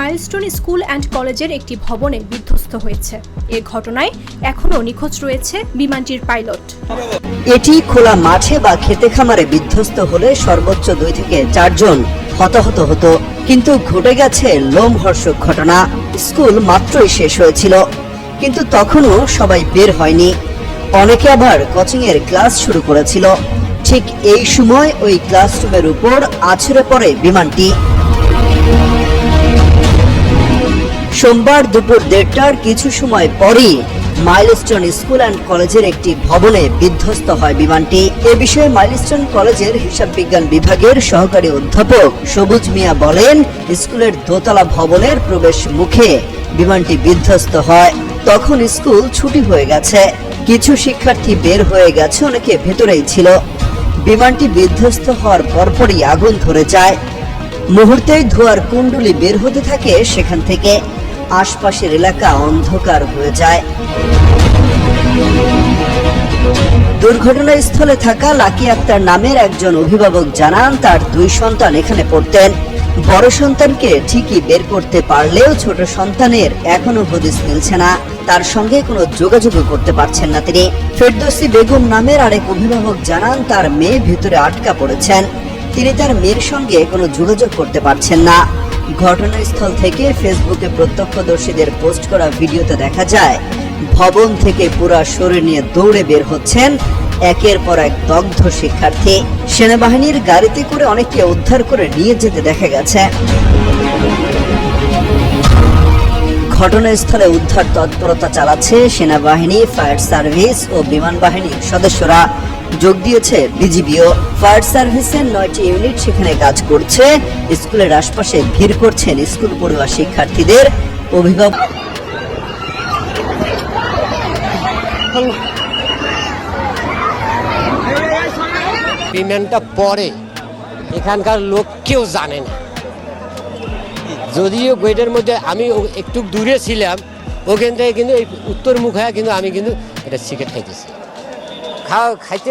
Milestone school and কলেজের একটি ভবনে বিধ্বস্ত হয়েছে। এ ঘটনায় এখনও নিখোঁজ রয়েছে বিমানটির পাইলট। এটি খোলা মাঠে বা খেতে খামারে বিধ্বস্ত হলে সর্বোচ্চ দুই থেকে চারজন হতাহত হতো। কিন্তু ঘটে গেছে লোমহর্ষক ঘটনা। স্কুল মাত্রই শেষ হয়েছিল, কিন্তু তখনও সবাই বের হয়নি। অনেকে আবার কোচিং এর ক্লাস শুরু করেছিল। ঠিক এই সময় ওই ক্লাসরুমের উপর আছড়ে পড়ে বিমানটি। সোমবার দুপুর দেড়টার কিছু সময় পরই মাইলস্টোন স্কুল অ্যান্ড কলেজের একটি ভবনে বিধ্বস্ত হয় বিমানটি। এ বিষয়ে মাইলস্টোন কলেজের হিসাব বিজ্ঞান বিভাগের সহকারী অধ্যাপক সবুজ মিয়া বলেন, স্কুলের দোতলা ভবনের প্রবেশ মুখে বিমানটি বিধ্বস্ত হয়। তখন স্কুল ছুটি হয়ে গেছে। কিছু শিক্ষার্থী বের হয়ে গেছে, অনেকে ভেতরেই ছিল। বিমানটি বিধ্বস্ত হওয়ার পরপরই আগুন ধরে যায়। মুহূর্তেই ধোয়ার কুণ্ডলি বের হতে থাকে সেখান থেকে। আশপাশের এলাকা অন্ধকার হয়ে যায়। দুর্ঘটনাস্থলে থাকা লাকি আক্তার নামের একজন অভিভাবক জানান, তার দুই সন্তান এখানে পড়তেন। বড় সন্তানকে ঠিকই বের করতে পারলেও ছোট সন্তানের এখনও হদিস মিলছে না। তার সঙ্গে কোনো যোগাযোগও করতে পারছেন না তিনি। ফেরদৌসি বেগম নামের আরেক অভিভাবক জানান, তার মেয়ে ভিতরে আটকা পড়েছেন। তিনি তার মেয়ের সঙ্গে কোনো যোগাযোগ করতে পারছেন না। ঘটনাস্থল থেকে ফেসবুকে প্রত্যক্ষদর্শীদের পোস্ট করা ভিডিওতে দেখা যায়, ভবন থেকে পুরা শরীর নিয়ে দৌড়ে বের হচ্ছেন একের পর এক দগ্ধ শিক্ষার্থী। সেনাবাহিনীর গাড়িতে করে অনেককে উদ্ধার করে নিয়ে যেতে দেখা গেছে। ঘটনাস্থলে উদ্ধার তৎপরতা চালাচ্ছে সেনাবাহিনী, ফায়ার সার্ভিস ও বিমান বাহিনীর সদস্যরা। যোগ দিয়েছে বিজিবিও। ফায়ার সার্ভিসের নয়টি ইউনিট সেখানে কাজ করছে। স্কুলের আশপাশে ভিড় করছেন স্কুল পড়ুয়া শিক্ষার্থীদের অভিভাবক। পেমেন্টটা পরে। এখানকার লোক কেউ জানে না। যদিও গেটের মধ্যে আমি একটু দূরে ছিলাম, ওখান থেকে কিন্তু এই উত্তর মুখে কিন্তু আমি কিন্তু এটা সিগারেট খাইতেছি খাওয়া খাইতে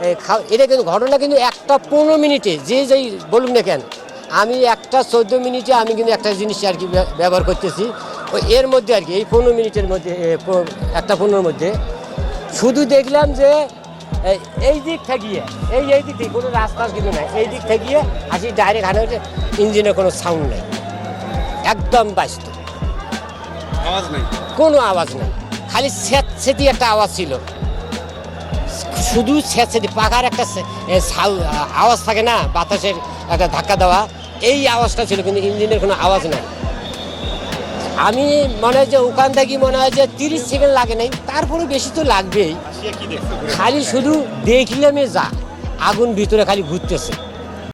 এই খাও। এটা কিন্তু ঘটনা কিন্তু একটা পনেরো মিনিটে যে যেই বলুন না কেন। আমি একটা চোদ্দ মিনিটে আমি কিন্তু একটা জিনিস আর কি ব্যবহার করতেছি। ওই এর মধ্যে আর কি এই পনেরো মিনিটের মধ্যে একটা পনেরোর মধ্যে। শুধু দেখলাম যে এই- দিক থাকিয়ে এই এই দিক থেকে কোনো রাস্তা কিন্তু নাই। এই দিক থাকিয়ে আসি ডাইরেক্ট হানে হচ্ছে ইঞ্জিনের কোনো সাউন্ড নেই। একদম বাস্ত আওয়াজ নাই। কোনো আওয়াজ নেই। খালি স্যাঁত সেটি একটা আওয়াজ ছিল। শুধু স্যাঁচেটি পাখার একটা আওয়াজ থাকে না বাতাসের একটা ধাক্কা দেওয়া এই আওয়াজটা ছিল কিন্তু ইঞ্জিনের কোনো আওয়াজ নাই। আমি মনে হয় যে ওখান থেকে মনে হয় যে তিরিশ সেকেন্ড লাগে নাই তারপরে বেশি তো লাগবেই? খালি শুধু দেখলামে যা আগুন ভিতরে খালি ঘুরতেছে।